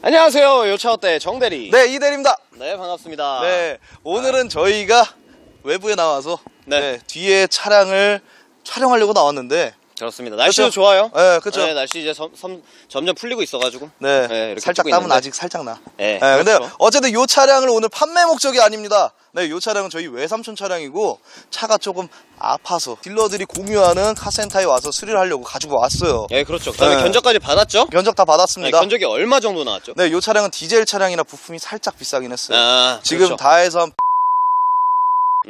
안녕하세요. 요차어때 정대리. 네, 이대리입니다. 네, 반갑습니다. 네, 오늘은 저희가 외부에 나와서 네. 네, 뒤에 차량을 촬영하려고 나왔는데 그렇습니다. 날씨도 그렇죠? 좋아요. 네, 그렇죠. 네, 날씨 이제 섬, 섬- 점점 풀리고 있어가지고. 네, 이렇게 살짝 땀은 있는데. 아직 살짝 나. 네, 네, 근데 그렇죠. 어쨌든 이 차량을 오늘 판매 목적이 아닙니다. 네, 이 차량은 저희 외삼촌 차량이고 차가 조금 아파서 딜러들이 공유하는 카센터에 와서 수리를 하려고 가지고 왔어요. 예, 그렇죠. 그다음에 네. 견적까지 받았죠? 견적 다 네, 받았습니다. 견적이 얼마 정도 나왔죠? 네, 이 차량은 디젤 차량이라 부품이 살짝 비싸긴 했어요. 아, 지금 그렇죠. 다 해서 한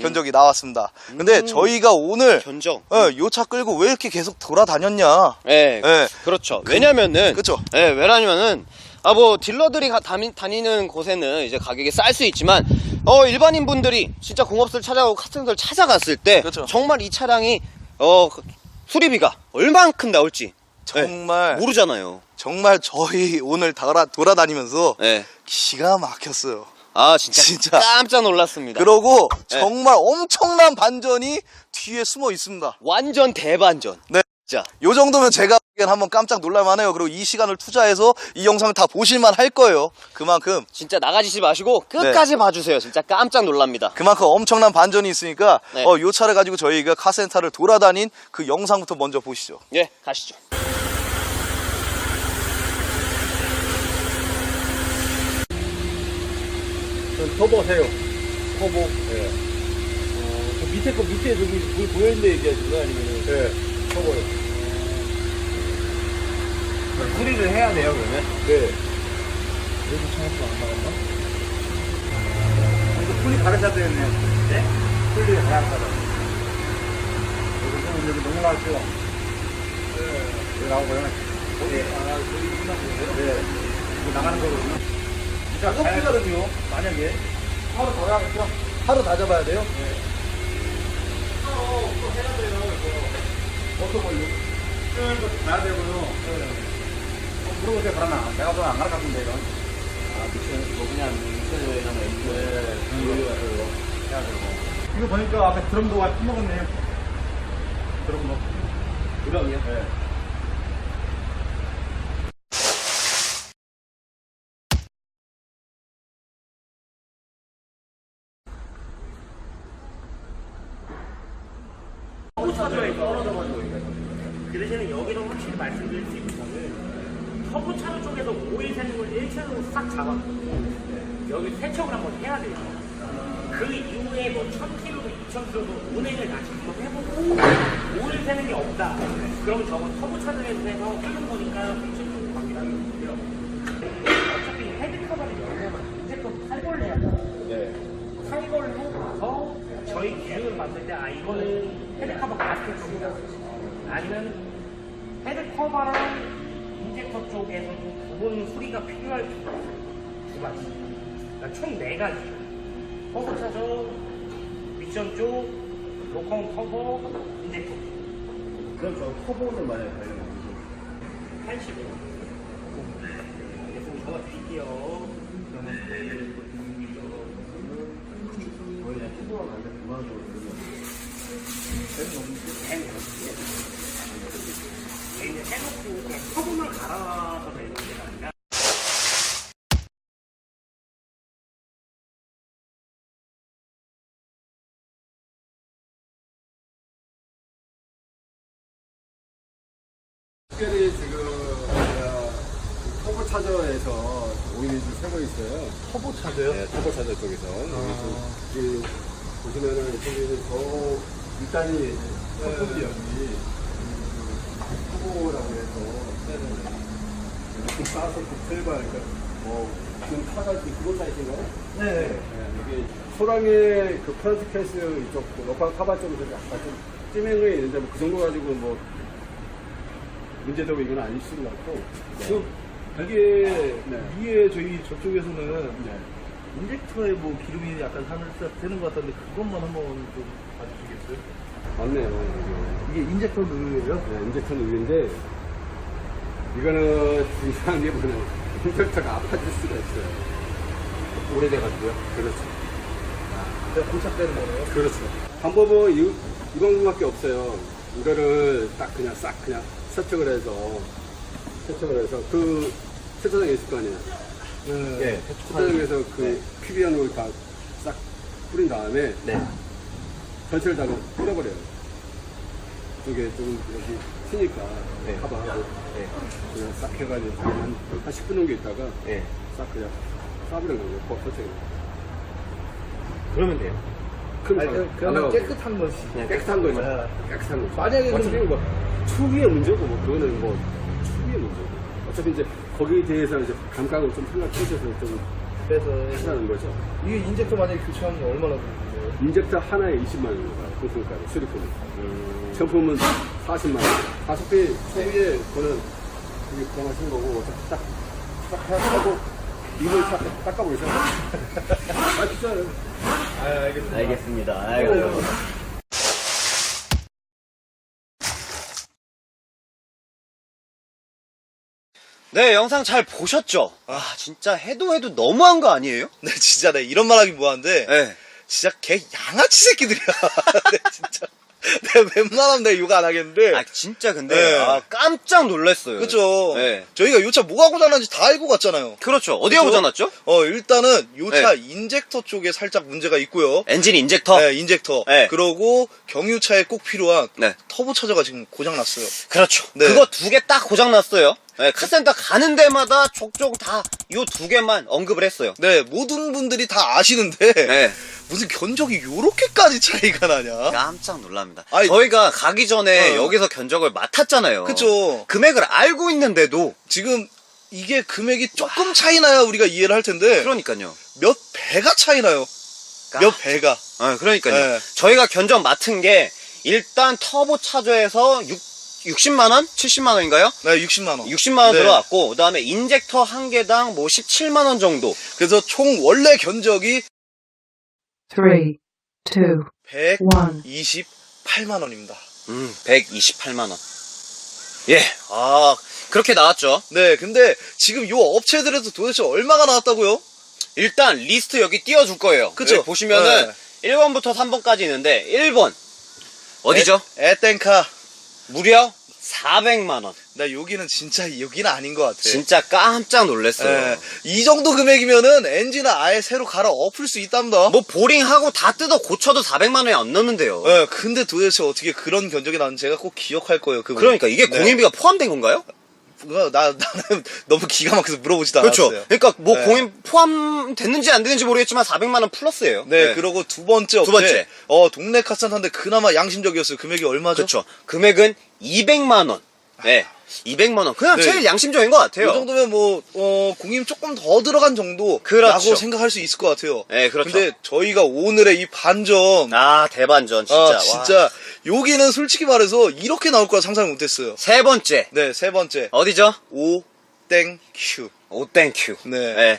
견적이 나왔습니다. 근데 음. 저희가 오늘 견적. 어, 요차 끌고 왜 이렇게 계속 돌아다녔냐? 네, 네. 그렇죠. 왜냐면은 그쵸? 네, 왜냐면은 아 뭐 딜러들이 가- 다니, 다니는 곳에는 이제 가격이 쌀 수 있지만 어 일반인 분들이 진짜 공업소를 찾아가고 카센터를 찾아갔을 때 그쵸. 정말 이 차량이 어그 수리비가 얼만큼 나올지 정말 네, 모르잖아요. 정말 저희 오늘 돌아, 돌아다니면서 네. 기가 막혔어요. 아 진짜, 진짜. 깜짝 놀랐습니다. 그러고 네. 정말 엄청난 반전이 뒤에 숨어 있습니다. 완전 대반전. 네. 진짜. 요 정도면 제가 보기엔 한번 깜짝 놀랄만해요. 그리고 이 시간을 투자해서 이 영상을 다 보실만 할 거예요. 그만큼 진짜 나가지지 마시고 끝까지 봐주세요. 진짜 깜짝 놀랍니다. 그만큼 엄청난 반전이 있으니까 네. 어, 요 차를 가지고 저희가 카센터를 돌아다닌 그 영상부터 먼저 보시죠. 예, 가시죠. 터보 세요. 터보. 예. 어, 그 밑에 거 밑에 저기 불 보여있는데 얘기하시는 거 아니면은? 예. 터보요. 수리를 해야 돼요, 그러면? 네. 여기 차가 안 나갔나? 이거 풀이 가르쳐야 되겠네. 네? 풀이 가르쳐야 여기 좀 여기 넘어가죠. 네. 여기 나오고요. 어디? 아, 여기 끝나고요. 네. 이거 나가는 거거든요. 자, 커피거든요. 만약에. 하루 더 해야겠죠? 하루 다 잡아야 돼요? 네. 하루 또 해야 돼요. 이거. 어떤 걸요? 네, 가야 되고요. 네. 물어보세요, 그러나. 내가 그거 안 가르쳤는데, 이건. 아, 그쵸. 뭐 그냥 인터넷에 하면 인터넷 해야 되고. 이거 보니까 앞에 드럼도 와 퍼먹었네요. 드럼도. 드럼이요? 네. 그 대신에 여기서 확실히 말씀드릴 수 있는 거는 터보차로 쪽에서 오일 새는 걸 1차로 싹 잡았고 여기 세척을 한번 해야 돼요. 그 이후에 뭐 1000km도 2000km도 운행을 다시 한번 해보고 오일 새는 게 없다. 그럼 저거 터보차들에서 해서 하는 거니까 실질적으로 관계가 있고요. 어차피 헤드 커버를 열려면 인젝터 탈골을 해야 돼요. 탈골로 가서 저희 기준을 봤을 때 아 이거는 헤드 커버 가스켓입니다. 아니면 헤드 커버랑 인젝터 쪽에서 좀 부분 수리가 필요할 수 있어요. 두 가지. 그러니까 총 네 가지. 커버 차저 미션 쪽, 로컨 커버, 인젝터. 그럼 저 터보는 만약에 가려면 80원. 알겠습니다. 잡아드릴게요. 거의 그냥 터보가 가는데 9만 원 정도 들면. 이제 해놓고 그냥 커브만 갈아서 되는 게 아니라 특별히 지금 어, 터보 차저에서 오일이 좀 새고 있어요. 터보 차저요? 네, 터보 차저 쪽에서 여기 좀, 이 보시면은 저기는 저 일단이 선풍기 여기 터보라고 해서 이렇게 싸서 그러니까 뭐 지금 차가 지금 그거 사이신가요? 네. 네, 여기 소랑의 그 프런트 캐스 이쪽 로컬 카바 쪽에서 약간 좀 찌맨 게 있는데 뭐 그 정도 가지고 뭐 문제되고 이건 아닐 수는 없고 그, 이게 네. 위에 저희 저쪽에서는 네. 인젝터에 뭐 기름이 약간 하늘색 되는 것 같던데 그것만 한번 좀 봐주시겠어요? 맞네요. 이게 인젝터 누유예요? 이게. 네, 인젝터는 우유인데 이거는 이상한 게 뭐냐면 인젝터가 아파질 수가 있어요. 오래돼가지고요. 그렇죠. 제가 고착되는 거네요. 그렇죠. 방법은 이, 이 방법밖에 없어요. 이거를 딱 그냥 싹 그냥 세척을 해서 세척을 해서 그 세차장에 있을 거 아니에요. 예, 포장에서 그 피비안을 다싹 뿌린 다음에 네. 전체를 다 뿌려버려요. 이게 좀 여기 튀니까 네. 커버하고 네. 그냥 싹 해가지고 한, 한 10분 정도 있다가 예. 싹 그냥 싸버리는 거예요. 거- 전체를. 그러면 돼요. 큰 아니, 거- 그- 그러면 나가고. 깨끗한 것이. 깨끗한 거죠. 네. 깨끗한 거죠. 만약에 어차피 뭐 추위의 문제고 뭐 그거는 뭐 추위의 문제고 어차피 이제 거기에 대해서 이제 감각을 좀 생각해줘서 좀 그래서 하시라는 거죠. 이게 인젝터 만약에 교체하면 얼마나 드는데요? 인젝터 하나에 20만 원입니다. 부품가로 수리품이. 정품은 40만 원. 40배 초기에 그거는 이게 구성하신 거고 어차피 딱, 딱 하고 입을 딱 닦아버리죠. 아 진짜요. 알겠습니다. 아이고. 네, 영상 잘 보셨죠? 아, 진짜 해도 해도 너무한 거 아니에요? 네, 진짜 네, 이런 말 하기 뭐한데 네. 진짜 개 양아치 새끼들이야. 네, 진짜. 내가 웬만하면 내가 욕 안 하겠는데. 아, 진짜 근데, 네. 아, 깜짝 놀랐어요. 그죠? 네. 저희가 요 차 뭐가 고장난지 다 알고 갔잖아요. 그렇죠. 어디가 그죠? 고장났죠? 어, 일단은 요차 네. 인젝터 쪽에 살짝 문제가 있고요. 엔진 인젝터? 네, 인젝터. 네. 그러고 경유차에 꼭 필요한 네. 터보 차저가 지금 고장 났어요. 그렇죠. 네. 그거 두 개 딱 고장났어요. 네, 카센터 가는 데마다 족족 다요 두 개만 언급을 했어요. 네, 모든 분들이 다 아시는데 네. 무슨 견적이 요렇게까지 차이가 나냐? 깜짝 놀랍니다. 아이, 저희가 가기 전에 어. 여기서 견적을 맡았잖아요. 그쵸. 금액을 알고 있는데도 지금 이게 금액이 조금 차이 나야 우리가 이해를 할 텐데 그러니까요. 몇 배가 차이 나요. 몇 배가. 아, 그러니까요. 네. 저희가 견적 맡은 게 일단 터보 차저에서 6, 60만 원, 70만 원인가요? 네, 60만 원. 60만 원 네. 들어갔고 그다음에 인젝터 한 개당 뭐 17만 원 정도. 그래서 총 원래 견적이 three, two, one. 128만 원입니다. 음, 128만 원. 예. 아, 그렇게 나왔죠. 네, 근데 지금 요 업체들에서 도대체 얼마가 나왔다고요? 일단 리스트 여기 띄워 줄 거예요. 그쵸? 여기 보시면은 1번부터 3번까지 있는데 1번 어디죠? 에, 에땡카. 무려 400만 원. 나 여기는 진짜 여기는 아닌 것 같아. 진짜 깜짝 놀랐어요. 예, 이 정도 금액이면은 엔진을 아예 새로 갈아 엎을 수 있답니다. 뭐 보링하고 다 뜯어 고쳐도 400만 원이 안 넘는데요. 예, 근데 도대체 어떻게 그런 견적이 나는지 제가 꼭 기억할 거예요. 그거. 그러니까 이게 네. 공인비가 포함된 건가요? 나 나는 너무 기가 막혀서 물어보지도 그렇죠. 않았어요. 그러니까 뭐 네. 공인 포함됐는지 안 됐는지 모르겠지만 400만 원 플러스예요. 네, 그리고 두 번째 업체. 두 번째. 어, 동네 카센터인데 그나마 양심적이었어요. 금액이 얼마죠? 그렇죠. 금액은 200만 원. 네. 200만 원. 그냥 네. 제일 양심적인 것이 같아요. 정도면 뭐, 어, 공임 조금 더 들어간 정도라고 그렇죠. 생각할 수 있을 것 같아요. 네, 그렇죠. 근데 저희가 오늘의 이 반전. 아, 대반전 진짜. 아, 와. 진짜. 여기는 솔직히 말해서 이렇게 나올 거라 상상을 못 했어요. 세 번째. 네, 세 번째. 어디죠? 오, 땡, 큐. 오 땡큐. 네.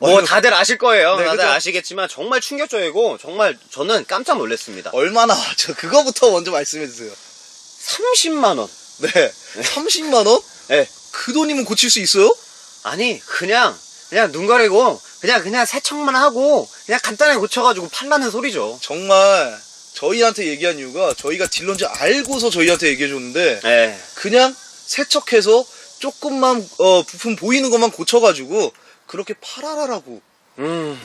뭐 어, 이거- 다들 아실 거예요. 네, 다들 그죠? 아시겠지만 정말 충격적이고 정말 저는 깜짝 놀랐습니다. 얼마나, 저, 그거부터 먼저 말씀해 주세요. 30만 원. 네. 30만 원? 네. 그 돈이면 고칠 수 있어요? 아니 그냥 그냥 눈 가리고 그냥 그냥 세척만 하고 그냥 간단하게 고쳐가지고 팔라는 소리죠. 정말 저희한테 얘기한 이유가 저희가 딜러인지 알고서 저희한테 얘기해 줬는데 네. 그냥 세척해서 조금만 어, 부품 보이는 것만 고쳐가지고 그렇게 팔아라라고 음.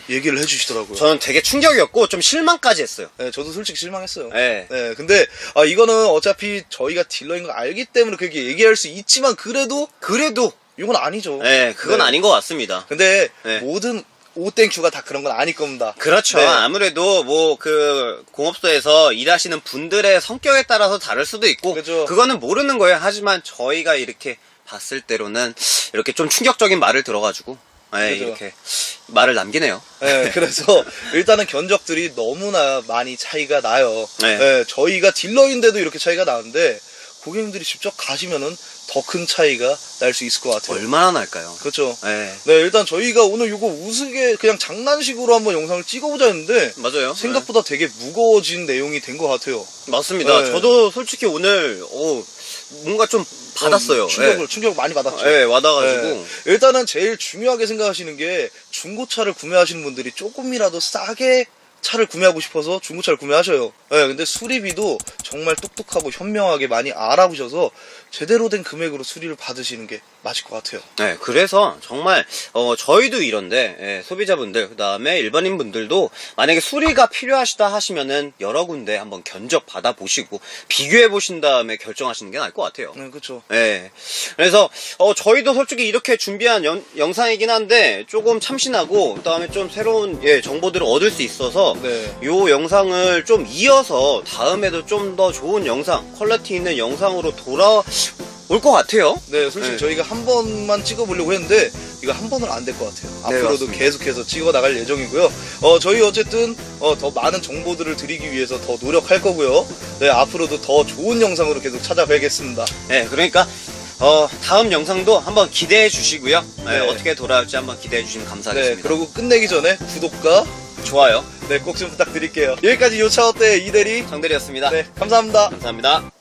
얘기를 해주시더라고요. 저는 되게 충격이었고 좀 실망까지 했어요. 네, 저도 솔직히 실망했어요. 네. 네, 근데 아, 이거는 어차피 저희가 딜러인 거 알기 때문에 그렇게 얘기할 수 있지만 그래도 그래도 이건 아니죠. 네, 그건 네. 아닌 것 같습니다. 근데 네. 모든 오땡큐가 다 그런 건 아닐 겁니다. 그렇죠. 네. 아무래도 뭐 그 공업소에서 일하시는 분들의 성격에 따라서 다를 수도 있고 그죠. 그거는 모르는 거예요. 하지만 저희가 이렇게 봤을 때로는 이렇게 좀 충격적인 말을 들어가지고 네, 그죠. 이렇게 말을 남기네요. 네, 그래서 일단은 견적들이 너무나 많이 차이가 나요. 네. 네, 저희가 딜러인데도 이렇게 차이가 나는데 고객님들이 직접 가시면은 더 큰 차이가 날 수 있을 것 같아요. 얼마나 날까요? 그렇죠. 네. 네, 일단 저희가 오늘 이거 우스개 그냥 장난식으로 한번 영상을 찍어보자 했는데 맞아요. 생각보다 되게 무거워진 내용이 된 것 같아요. 네. 맞습니다. 네. 저도 솔직히 오늘 어, 뭔가 좀 받았어요. 음, 충격을 네. 충격 많이 받았죠. 네, 와닿아가지고 네. 일단은 제일 중요하게 생각하시는 게 중고차를 구매하시는 분들이 조금이라도 싸게 차를 구매하고 싶어서 중고차를 구매하셔요. 예, 근데 수리비도 정말 똑똑하고 현명하게 많이 알아보셔서 제대로 된 금액으로 수리를 받으시는 게 맞을 것 같아요. 네, 그래서 정말 어, 저희도 이런데 예, 소비자분들 그다음에 일반인 분들도 만약에 수리가 필요하시다 하시면은 여러 군데 한번 견적 받아 보시고 비교해 보신 다음에 결정하시는 게 나을 것 같아요. 네, 그렇죠. 예. 그래서 어, 저희도 솔직히 이렇게 준비한 연- 영상이긴 한데 조금 참신하고 그다음에 좀 새로운 예, 정보들을 얻을 수 있어서 네. 요 영상을 좀 이어서 다음에도 좀 더 좋은 영상, 퀄리티 있는 영상으로 돌아올 것 같아요. 네, 솔직히 네. 저희가 한 번만 찍어보려고 했는데 이거 한 번은 안 될 것 같아요. 네, 앞으로도 맞습니다. 계속해서 찍어 나갈 예정이고요. 어, 저희 어쨌든 어, 더 많은 정보들을 드리기 위해서 더 노력할 거고요. 네, 앞으로도 더 좋은 영상으로 계속 찾아뵈겠습니다. 네, 그러니까 어, 다음 영상도 한번 기대해 주시고요. 네, 네. 어떻게 돌아올지 한번 기대해 주시면 네, 감사하겠습니다. 그리고 끝내기 전에 구독과 좋아요. 네, 꼭 좀 부탁드릴게요. 여기까지 요차 어때 이대리. 정대리였습니다. 네, 감사합니다. 감사합니다.